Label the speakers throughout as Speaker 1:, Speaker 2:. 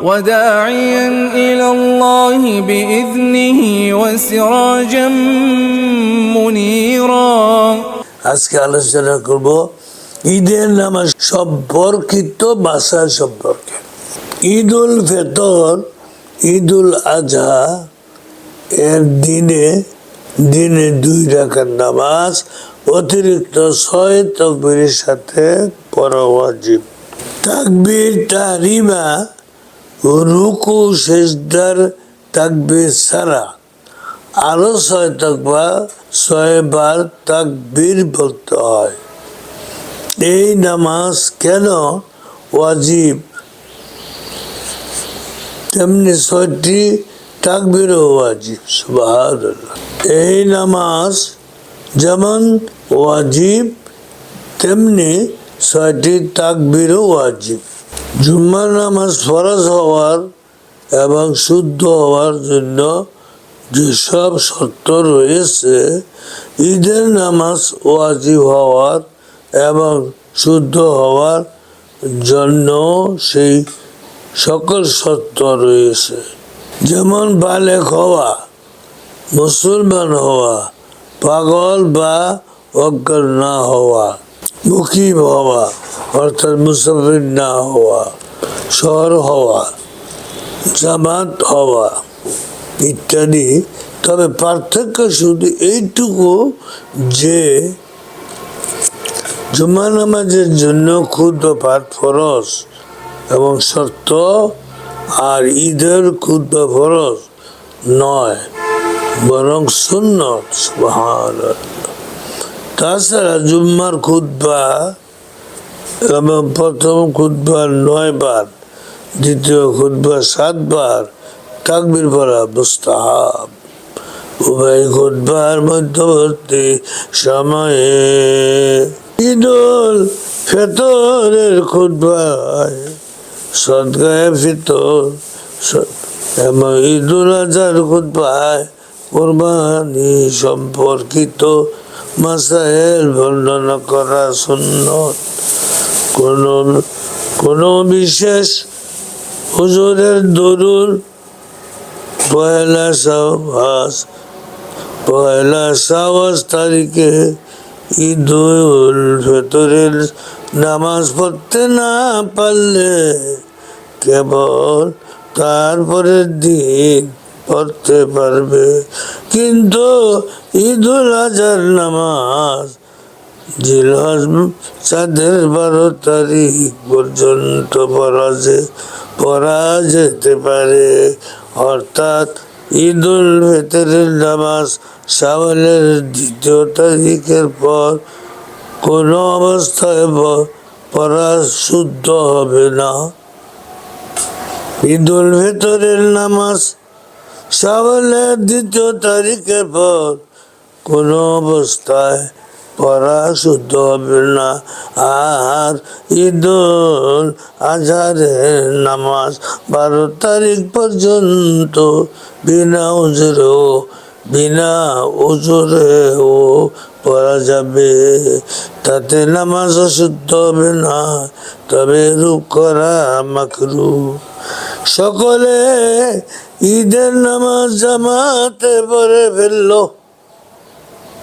Speaker 1: وداعيا إلى الله بإذنه وسراجا منيرا
Speaker 2: আজকে আলোচনা করব ঈদের নামাজ সম্পর্কিত ভাষা সম্পর্কে ঈদ উল ফেতর ঈদ উল আজহা এর দিনে দিনে দুই রাখার নামাজ অতিরিক্ত ছয় তকবীরের সাথে পড়া ওয়াজিব তাকবীর তারিমা রুকু শেষদার তাকবীর ছাড়া। আরও ছয় তকবা ছয় বার তাকবীর বলতে হয়। এই নামাজ কেন ওয়াজিব? তেমনি ছয়টি তাকবীরও ওয়াজিব, সুবহানাল্লাহ। এই নামাজ যেমন ওয়াজিব, তেমনি ছয়টি তাকবীরও ওয়াজিব। জুম্মার নামাজ ফরজ হওয়ার এবং শুদ্ধ হওয়ার জন্য যেসব শর্ত রয়েছে, ঈদের নামাজ ওয়াজিব হওয়ার এবং শুদ্ধ হওয়ার জন্য সেই সকল শর্ত রয়েছে। যেমন বালেক হওয়া, মুসলমান হওয়া, পাগল বা অজ্ঞান না হওয়া, মুকিম হওয়া অর্থাৎ মুসাফির না হওয়া, শহর হওয়া, জামাত হওয়া ইত্যাদি। তবে পার্থক্য শুধু এইটুকু যে জুমা নামাজের জন্য ক্ষুদ্র পাঠ ফরজ এবং শর্ত, আর ঈদের ক্ষুদ্র ফরস নয়, বরং শূন্য তাছাড়া জুম্মার খুদ্া এবং প্রথম খুদ্া নয় বার, দ্বিতীয় খুদ্া সাতবার তাকবির পড়া মুস্তাহাব। উভয় খুদ্বার মধ্যবর্তী সময়ে ঈদুল ফেতরের খুদ্ায় সদগায়ে ফিতর এবং ঈদুল আজহার খুদ্ায় কোরবানি সম্পর্কিত মাসাইল বর্ণনা করা সুন্নত। কোন কোন বিশেষ হুজুরের দরুন পয়লা সাবাস পয়লা সাবাস তারিখে ঈদ উল ফিতরের নামাজ পড়তে না পারলে কেবল তারপরের দিন পড়তে পারবে। কিন্তু ঈদুল আজহার নামাজ জিলহজ চাঁদের বারো তারিখ পর্যন্ত যে পড়া যেতে পারে। অর্থাৎ ঈদুল ফিতরের নামাজ শাওয়ালের দ্বিতীয় তারিখের পর কোনো অবস্থায় পড়া শুদ্ধ হবে না। ঈদুল ফিতরের নামাজ শাওয়ালের দ্বিতীয় তারিখের পর কোনো অবস্থায় পড়া শুদ্ধ হবে আর ঈদুল আজহারের নামাজ বারো তারিখ পর্যন্ত বিনা উজরেও বিনা উজরেও পড়া যাবে। তাতে নামাজ অশুদ্ধ হবে না, তবে রূপ করা মাকরু। সকলে ঈদের নামাজ জামাতে পরে ফেলল।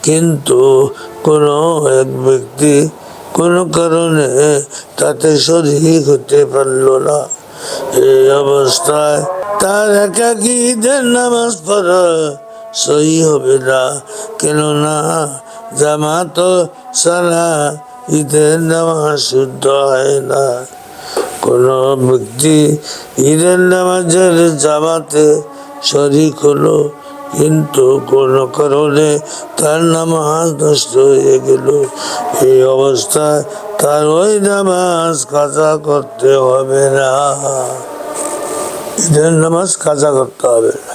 Speaker 2: কিন্তু কোনো এক ব্যক্তি কোনো কারণে তাতে শরীর হতে পারল না। এই অবস্থায় তার একাকি ঈদের নামাজ পড়া সহি হবে না। কেননা জামাত সারা ঈদের নামাজ শুদ্ধ হয় না। কোনো ব্যক্তি ঈদের নামাজের জামাতে শরিক হলো কিন্তু কোনো কারণে তার নামাজ নষ্ট হয়ে গেল। এই অবস্থায় তার ওই নামাজ কাজা করতে হবে না। ঈদের নামাজ কাজা করতে হবে না।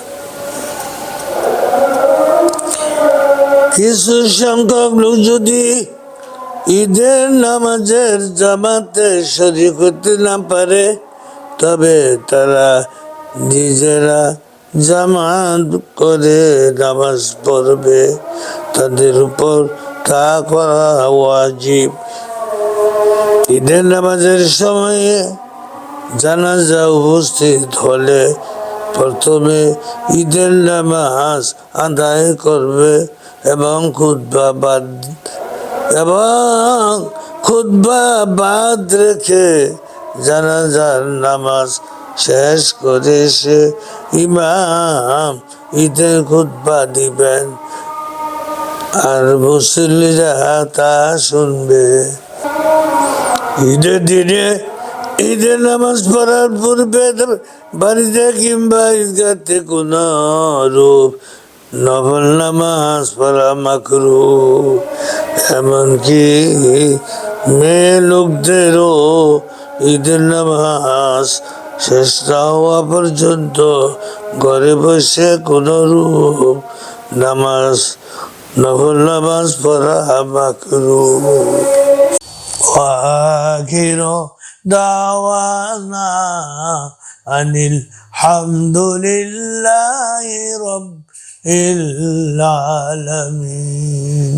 Speaker 2: কিছু সংখ্যক লোক যদি ঈদের নামাজের জামাতে শরীর করতে না পারে, তবে তারা নিজেরা জামাত করে নামাজ পড়বে, তাদের উপর তা করা ওয়াজিব। ঈদের নামাজের সময়ে জানাজা উপস্থিত হলে প্রথমে ঈদের নামাজ আদায় করবে এবং খুদ্া বাদ, এবং খুদ্া বাদ রেখে জানাজার নামাজ শেষ করে সে ইমাম, ঈদের খুদ্া দিবেন। আর মুসল্লিরা তা শুনবে। ঈদের দিনে ঈদের নামাজ পড়ার পূর্বে বাড়িতে কিংবা ঈদগাতে কোন রূপ নফল নামাজ পড়া মাকরু এমনকি মেয়ে লোকদেরও ঈদের নামাজ শেষ না হওয়া পর্যন্ত ঘরে বসে কোন রূপ নামাজ নফল নামাজ পড়া মাকরু وآخر دعوانا أن الحمد لله رب العالمين